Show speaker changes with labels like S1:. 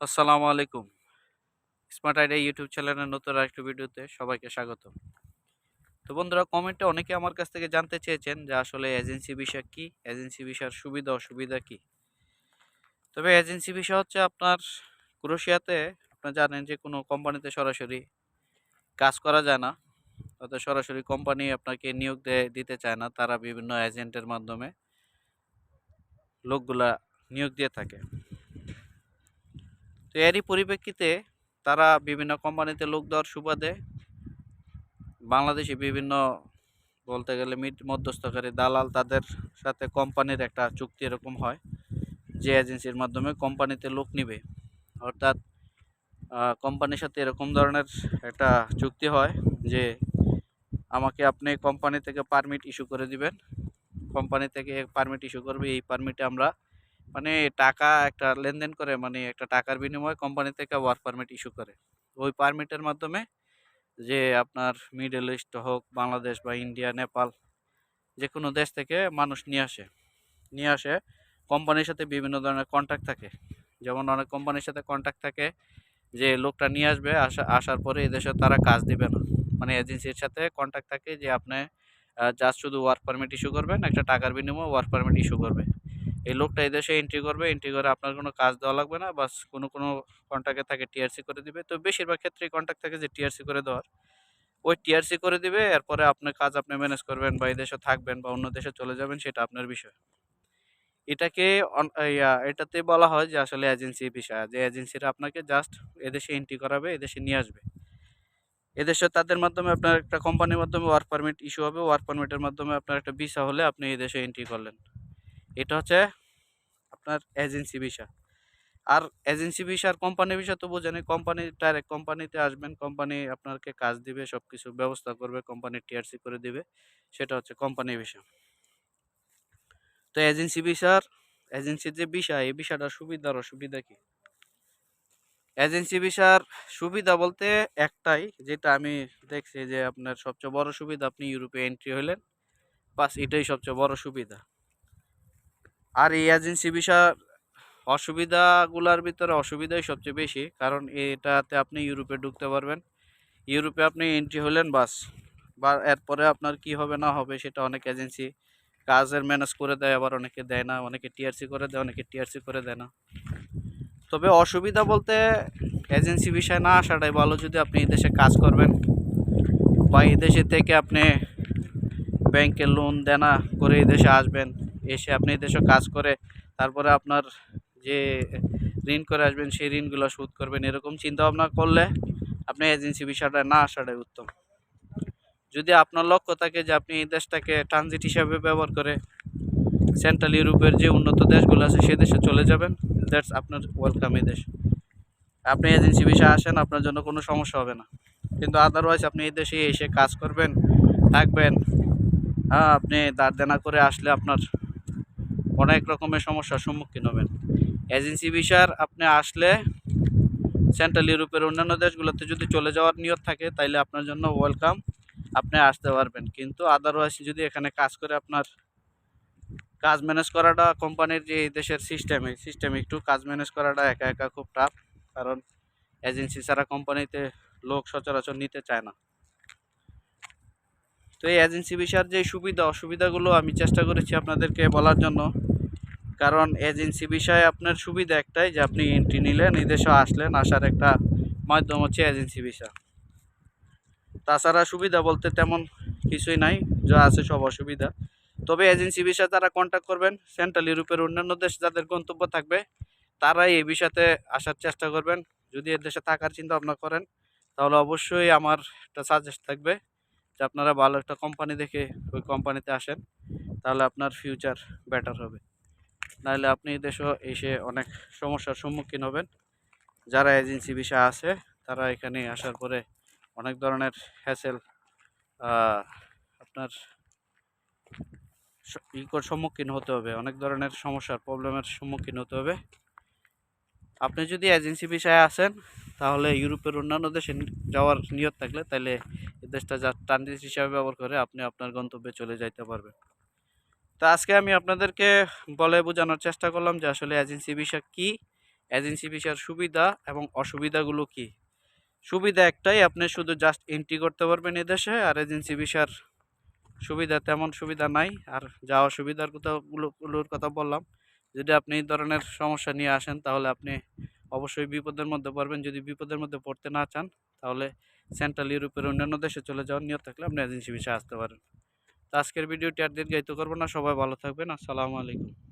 S1: আসসালামু আলাইকুম। Smart idea YouTube চ্যানেলের নতুন আরেকটি ভিডিওতে সবাইকে স্বাগত তো বন্ধুরা কমেন্টে অনেকে আমার কাছ থেকে জানতে চেয়েছেন যে আসলে এজেন্সি বিষয় কি? এজেন্সি বিষয়ের সুবিধা, অসুবিধা কি? তবে এজেন্সি বিষয় হচ্ছে আপনার ক্রোশিয়াতে আপনারা জানেন যে কোনো কোম্পানিতে সরাসরি কাজ করা যায় না। অর্থাৎ সরাসরি কোম্পানি আপনাকে নিয়োগ দিতে চায় না। তারা বিভিন্ন এজেন্টের মাধ্যমে লোকগুলা নিয়োগ দিয়ে থাকে। এরই পরিপ্রেক্ষিতে তারা বিভিন্ন কোম্পানিতে লোক দেওয়ার সুবাদে বাংলাদেশে বিভিন্ন বলতে গেলে মধ্যস্থকারী দালাল তাদের সাথে কোম্পানির একটা চুক্তি এরকম হয় যে এজেন্সির মাধ্যমে কোম্পানিতে লোক নিবে। অর্থাৎ কোম্পানির সাথে এরকম ধরনের একটা চুক্তি হয় যে আমাকে আপনি কোম্পানি থেকে পারমিট ইস্যু করে দিবেন। কোম্পানি থেকে পারমিট ইস্যু করবে, এই পারমিটে আমরা মানে টাকা একটা লেনদেন করে মানে একটা টাকার বিনিময়ে কোম্পানি থেকে ওয়ার্ক পারমিট ইস্যু করে। ওই পারমিটের মাধ্যমে যে আপনার মিডল ইস্ট হোক বাংলাদেশ বা ইন্ডিয়া নেপাল যে কোনো দেশ থেকে মানুষ নিয়ে আসে। নিয়ে আসে কোম্পানির সাথে বিভিন্ন ধরনের কন্ট্যাক্ট থাকে। যেমন অনেক কোম্পানির সাথে কন্ট্যাক্ট থাকে যে লোকটা নিয়ে আসবে, আসা, আসার পরে এদেশে তারা কাজ দিবে না। মানে এজেন্সির সাথে কন্ট্যাক্ট থাকে যে আপনি জাস্ট শুধু ওয়ার্ক পারমিট ইস্যু করবেন, একটা টাকার বিনিময়ে ওয়ার্ক পারমিট ইস্যু করবে। এই লোকটা এই দেশে এন্ট্রি করবে এন্ট্রি করে আপনার কোনো কাজ দেওয়া লাগবে না, বাস কোনো কোনো কন্ট্যাক্টে থাকে টিআরসি করে দিবে। তো বেশিরভাগ ক্ষেত্রেই কন্ট্যাক্ট থাকে যে টিআরসি করে দেওয়ার। ওই টিআরসি করে দিবে, এরপরে আপনার কাজ আপনি ম্যানেজ করবেন বা এই দেশে থাকবেন বা অন্য দেশে চলে যাবেন, সেটা আপনার বিষয়। এটাকে এটাতে বলা হয় যে আসলে এজেন্সি বিষয় যে এজেন্সিরা আপনাকে জাস্ট এদেশে এন্ট্রি করাবে এদেশে নিয়ে আসবে। এদেশে তাদের মাধ্যমে আপনার একটা কোম্পানির মাধ্যমে ওয়ার্ক পারমিট ইস্যু হবে ওয়ার্ক পারমিটের মাধ্যমে আপনার একটা ভিসা হলে আপনি এদেশে এন্ট্রি করলেন। এটা হচ্ছে আপনার এজেন্সি ভিসা আর এজেন্সি ভিসা আর কোম্পানি ভিসা তো বোঝেনি কোম্পানি ডাইরেক্ট কোম্পানিতে আসবেন কোম্পানি আপনাকে কাজ দিবে সব কিছু ব্যবস্থা করবে কোম্পানি টিআরসি করে দিবে, সেটা হচ্ছে কোম্পানি ভিসা তো এজেন্সি ভিসার এজেন্সির যে বিষয় এই বিষয়টার সুবিধার অসুবিধা কি? এজেন্সি ভিসার সুবিধা বলতে একটাই, যেটা আমি দেখছি যে আপনার সবচেয়ে বড় সুবিধা, আপনি ইউরোপে এন্ট্রি হলেন বাস এটাই সবচেয়ে বড় সুবিধা। আর এই এজেন্সি ভিসার অসুবিধাগুলোর ভিতরে অসুবিধাই সবচেয়ে বেশি, কারণ এটাতে আপনি ইউরোপে ঢুকতে পারবেন। ইউরোপে আপনি এন্ট্রি হলেন, বাস। বা এরপরে আপনার কি হবে, না হবে, সেটা অনেক এজেন্সি কাজের ম্যানেজ করে দেয়, আবার অনেকে দেয় না। অনেকে টিআরসি করে দেয়, অনেকে টিআরসি করে দেয় না। তবে অসুবিধা বলতে এজেন্সি বিষয় না আসাটাই ভালো, যদি আপনি এই দেশে কাজ করবেন। বা এই দেশে থেকে আপনি ব্যাংকে লোন দেনা করে এই দেশে আসবেন। এসে আপনি দেশে কাজ করে, তারপরে আপনার যে ঋণ করে আসবেন, সেই ঋণগুলো শোধ করবেন, এরকম চিন্তা ভাবনা করলে আপনি এজেন্সি বিষয়টা না আসাটাই উত্তম। যদি আপনার লক্ষ্য থাকে যে আপনি এই দেশটাকে ট্রানজিট হিসাবে ব্যবহার করে সেন্ট্রাল ইউরোপের যে উন্নত দেশগুলো আছে, সে দেশে চলে যাবেন দ্যাটস আপনার ওয়েলকাম এই দেশ। আপনি এজেন্সি বিষয়ে আসেন, আপনার জন্য কোনো সমস্যা হবে না। কিন্তু আদারওয়াইজ আপনি এই দেশে এসে কাজ করবেন, থাকবেন হ্যাঁ আপনি দাঁড় দেনা করে আসলে আপনার অনেক রকমের সমস্যার সম্মুখীন হবেন। এজেন্সি বিষয়ের আপনি আসলে সেন্ট্রাল ইউরোপের অন্যান্য দেশগুলোতে যদি চলে যাওয়ার নিয়ত থাকে, তাইলে আপনার জন্য ওয়েলকাম। আপনি আসতে পারবেন। কিন্তু আদারওয়াইজ যদি এখানে কাজ করে আপনার কাজ ম্যানেজ করাটা কোম্পানির যে দেশের সিস্টেমে সিস্টেম একটু কাজ ম্যানেজ করাটা একা একা খুব টাফ কারণ এজেন্সি ছাড়া কোম্পানিতে লোক সচরাচর নিতে চায় না। তো এই এজেন্সি বিষয়ের যে সুবিধা, অসুবিধাগুলো আমি চেষ্টা করেছি আপনাদেরকে বলার জন্য। কারণ এজেন্সি বিষয়ে আপনার সুবিধা একটাই যে আপনি এন্ট্রি নিলেন, এই দেশে আসলেন, আসার একটা মাধ্যম হচ্ছে এজেন্সি ভিসা তাছাড়া সুবিধা বলতে তেমন কিছুই নাই, যা আছে সব অসুবিধা। তবে এজেন্সি বিষয়ে তারা কন্ট্যাক্ট করবেন সেন্ট্রাল ইউরোপের অন্যান্য দেশ যাদের গন্তব্য থাকবে, তারাই এই বিষয়তে আসার চেষ্টা করবেন। যদি এ দেশে থাকার চিন্তা ভাবনা করেন, তাহলে অবশ্যই আমার একটা সাজেস্ট থাকবে। যে আপনারা ভালো একটা কোম্পানি দেখে ওই কোম্পানিতে আসেন, তাহলে আপনার ফিউচার বেটার হবে। নাহলে আপনি দেশে এসে অনেক সমস্যার সম্মুখীন হবেন। যারা এজেন্সি বিষয় আছে, তারা এখানে আসার পরে অনেক ধরনের হ্যাসেল আপনার ইকোর সম্মুখীন হতে হবে। অনেক ধরনের সমস্যার প্রবলেমের সম্মুখীন হতে হবে। আপনি যদি এজেন্সি বিষয়ে আসেন তাহলে ইউরোপের অন্যান্য দেশে যাওয়ার নিয়ত থাকলে তাহলে এই দেশটা যা ট্রানজিট হিসাবে ব্যবহার করে আপনি আপনার গন্তব্যে চলে যাইতে পারবেন। তো আজকে আমি আপনাদেরকে বলে বোঝানোর চেষ্টা করলাম যে আসলে এজেন্সি ভিসা কী, এজেন্সি ভিসার সুবিধা এবং অসুবিধাগুলো কি। সুবিধা একটাই, আপনি শুধু জাস্ট এন্ট্রি করতে পারবেন এদেশে আর এজেন্সি ভিসার সুবিধা তেমন সুবিধা নাই। আর যা অসুবিধার কথাগুলোর কথা বললাম, যদি আপনি এই ধরনের সমস্যা নিয়ে আসেন, তাহলে আপনি অবশ্যই বিপদের মধ্যে পড়বেন। যদি বিপদের মধ্যে পড়তে না চান, তাহলে সেন্ট্রাল ইউরোপের অন্যান্য দেশে চলে যাওয়ার নিয়ত থাকলে আপনি এজেন্সি বিষয়ে আসতে পারেন। তো আজকের ভিডিওটি আর দীর্ঘায়িত করব না। সবাই ভালো থাকবেন। আসসালামু আলাইকুম।